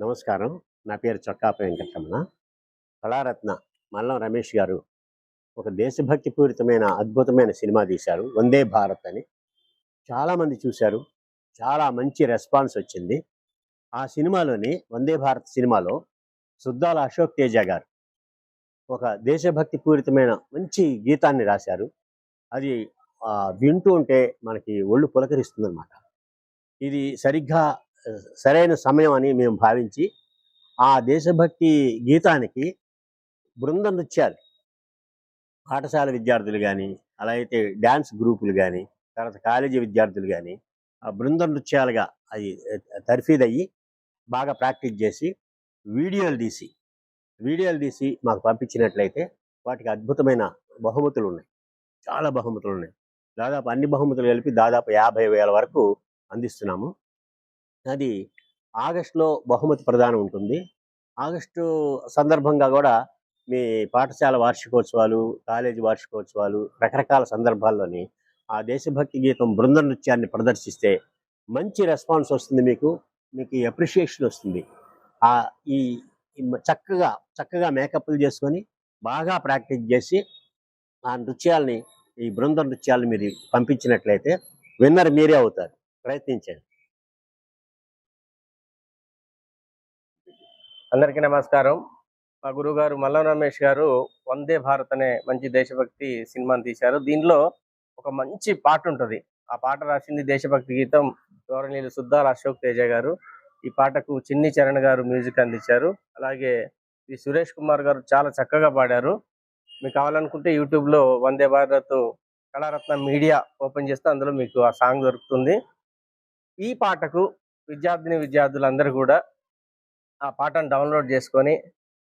నమస్కారం. నా పేరు చొక్కాప వెంకటరమణ. కళారత్న మల్లం రమేష్ గారు ఒక దేశభక్తి పూరితమైన అద్భుతమైన సినిమా తీశారు. వందే భారత్ అని. చాలామంది చూశారు. చాలా మంచి రెస్పాన్స్ వచ్చింది. ఆ సినిమాలోని వందే భారత్ సినిమాలో సుద్దాల అశోక్ తేజ గారు ఒక దేశభక్తి పూరితమైన మంచి గీతాన్ని రాశారు. అది వింటూ ఉంటే మనకి ఒళ్ళు పులకరిస్తుంది ఇది సరిగ్గా సరైన సమయం అని మేము భావించి ఆ దేశభక్తి గీతానికి బృంద నృత్యాలు పాఠశాల విద్యార్థులు కానీ అలా అయితే డ్యాన్స్ గ్రూపులు కానీ తర్వాత కాలేజీ విద్యార్థులు కానీ ఆ బృంద నృత్యాలుగా అవి తర్ఫీదయ్యి బాగా ప్రాక్టీస్ చేసి వీడియోలు తీసి వీడియోలు తీసి మాకు పంపించినట్లయితే వాటికి అద్భుతమైన బహుమతులు ఉన్నాయి. చాలా బహుమతులు ఉన్నాయి. దాదాపు అన్ని బహుమతులు కలిపి దాదాపు యాభై వేల వరకు అందిస్తున్నాము. అది ఆగస్టులో బహుమతి ప్రదానం ఉంటుంది. ఆగస్టు సందర్భంగా కూడా మీ పాఠశాల వార్షికోత్సవాలు కాలేజీ వార్షికోత్సవాలు రకరకాల సందర్భాల్లోని ఆ దేశభక్తి గీతం బృంద నృత్యాన్ని ప్రదర్శిస్తే మంచి రెస్పాన్స్ వస్తుంది మీకు మీకు అప్రిషియేషన్ వస్తుంది. ఆ ఈ చక్కగా చక్కగా మేకప్లు చేసుకొని బాగా ప్రాక్టీస్ చేసి ఆ నృత్యాల్ని ఈ బృంద నృత్యాలను మీరు పంపించినట్లయితే విన్నర్ మీరే అవుతారు. ప్రయత్నించండి. అందరికీ నమస్కారం. మా గురువు గారు రమేష్ గారు వందే భారత్ అనే మంచి దేశభక్తి సినిమాని తీశారు. దీనిలో ఒక మంచి పాట ఉంటుంది. ఆ పాట రాసింది దేశభక్తి గీతం గౌరవనీయులు సుద్దాల అశోక్ తేజ గారు. ఈ పాటకు చిన్ని చరణ్ గారు మ్యూజిక్ అందించారు. అలాగే ఈ సురేష్ కుమార్ గారు చాలా చక్కగా పాడారు. మీకు కావాలనుకుంటే యూట్యూబ్లో వందే భారత్ కళారత్న మీడియా ఓపెన్ చేస్తే అందులో మీకు ఆ సాంగ్ దొరుకుతుంది. ఈ పాటకు విద్యార్థిని విద్యార్థులందరూ కూడా ఆ పాటను డౌన్లోడ్ చేసుకొని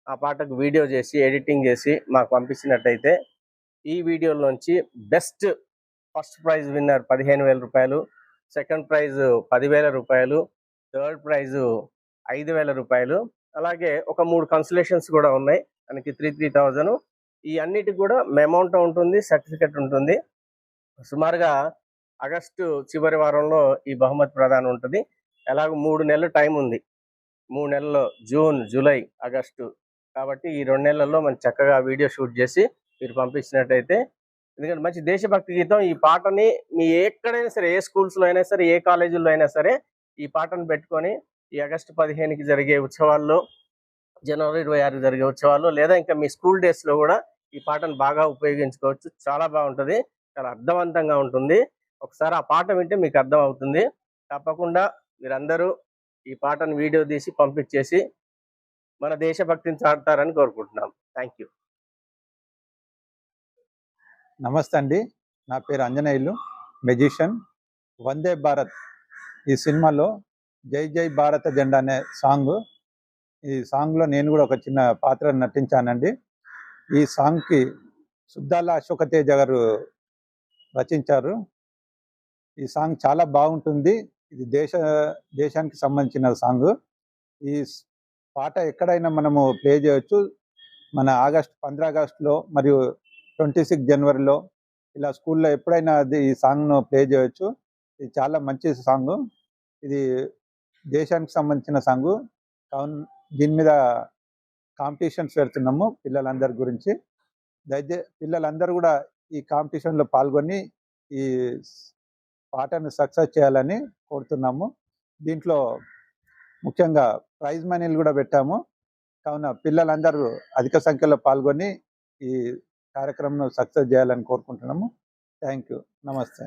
ఆ పాటకు వీడియో చేసి ఎడిటింగ్ చేసి మాకు పంపించినట్టయితే ఈ వీడియోలోంచి బెస్ట్ ఫస్ట్ ప్రైజ్ విన్నర్ పదిహేను వేల రూపాయలు సెకండ్ ప్రైజ్ పదివేల రూపాయలు థర్డ్ ప్రైజ్ ఐదు వేల రూపాయలు అలాగే ఒక మూడు కన్సలేషన్స్ కూడా ఉన్నాయి. మనకి త్రీ త్రీ థౌజండ్. ఈ అన్నిటికి కూడా అమౌంట్ ఉంటుంది సర్టిఫికెట్ ఉంటుంది. సుమారుగా ఆగస్టు చివరి వారంలో ఈ బహుమతి ప్రదానం ఉంటుంది. ఎలాగో మూడు నెలలు టైం ఉంది. మూడు నెలల్లో జూన్ జూలై ఆగస్టు. కాబట్టి ఈ రెండు నెలల్లో మనం చక్కగా వీడియో షూట్ చేసి మీరు పంపించినట్టయితే ఎందుకంటే మంచి దేశభక్తి గీతం. ఈ పాటని మీ ఎక్కడైనా సరే ఏ స్కూల్స్లో అయినా సరే ఏ కాలేజీల్లో అయినా సరే ఈ పాటను పెట్టుకొని ఈ ఆగస్టు పదిహేనుకి జరిగే ఉత్సవాల్లో జనవరి ఇరవై ఆరు జరిగే ఉత్సవాల్లో లేదా ఇంకా మీ స్కూల్ డేస్లో కూడా ఈ పాటను బాగా ఉపయోగించుకోవచ్చు. చాలా బాగుంటుంది. చాలా అర్థవంతంగా ఉంటుంది. ఒకసారి ఆ పాట వింటే మీకు అర్థం అవుతుంది తప్పకుండా మీరందరూ ఈ పాటను వీడియో తీసి పంపించేసి మన దేశభక్తిని చాటుతారని కోరుకుంటున్నాం. Thank you. నమస్తే అండి. నా పేరు అంజనేయులు మెజిషియన్. వందే భారత్ ఈ సినిమాలో జై జై భారత జెండా అనే సాంగ్. ఈ సాంగ్లో నేను కూడా ఒక చిన్న పాత్ర నటించానండి. ఈ సాంగ్కి సుద్దాల అశోక తేజ గారు రచించారు. ఈ సాంగ్ చాలా బాగుంటుంది. ఇది దేశ దేశానికి సంబంధించిన సాంగ్. ఈ పాట ఎక్కడైనా మనము ప్లే చేయొచ్చు. మన ఆగస్ట్ పంద్ర ఆగస్టులో మరియు ట్వంటీ సిక్స్ జనవరిలో ఇలా స్కూల్లో ఎప్పుడైనా అది ఈ సాంగ్ను ప్లే చేయొచ్చు. ఇది చాలా మంచి సాంగ్. ఇది దేశానికి సంబంధించిన సాంగ్. కావున దీని మీద కాంపిటీషన్స్ పెడుతున్నాము పిల్లలందరి గురించి. దయచే పిల్లలందరూ కూడా ఈ కాంపిటీషన్లో పాల్గొని ఈ పాటను సక్సెస్ చేయాలని కోరుతున్నాము. దీంట్లో ముఖ్యంగా ప్రైజ్ మనీలు కూడా పెట్టాము. కావున పిల్లలందరూ అధిక సంఖ్యలో పాల్గొని ఈ కార్యక్రమం సక్సెస్ చేయాలని కోరుకుంటున్నాము. Thank you. నమస్తే.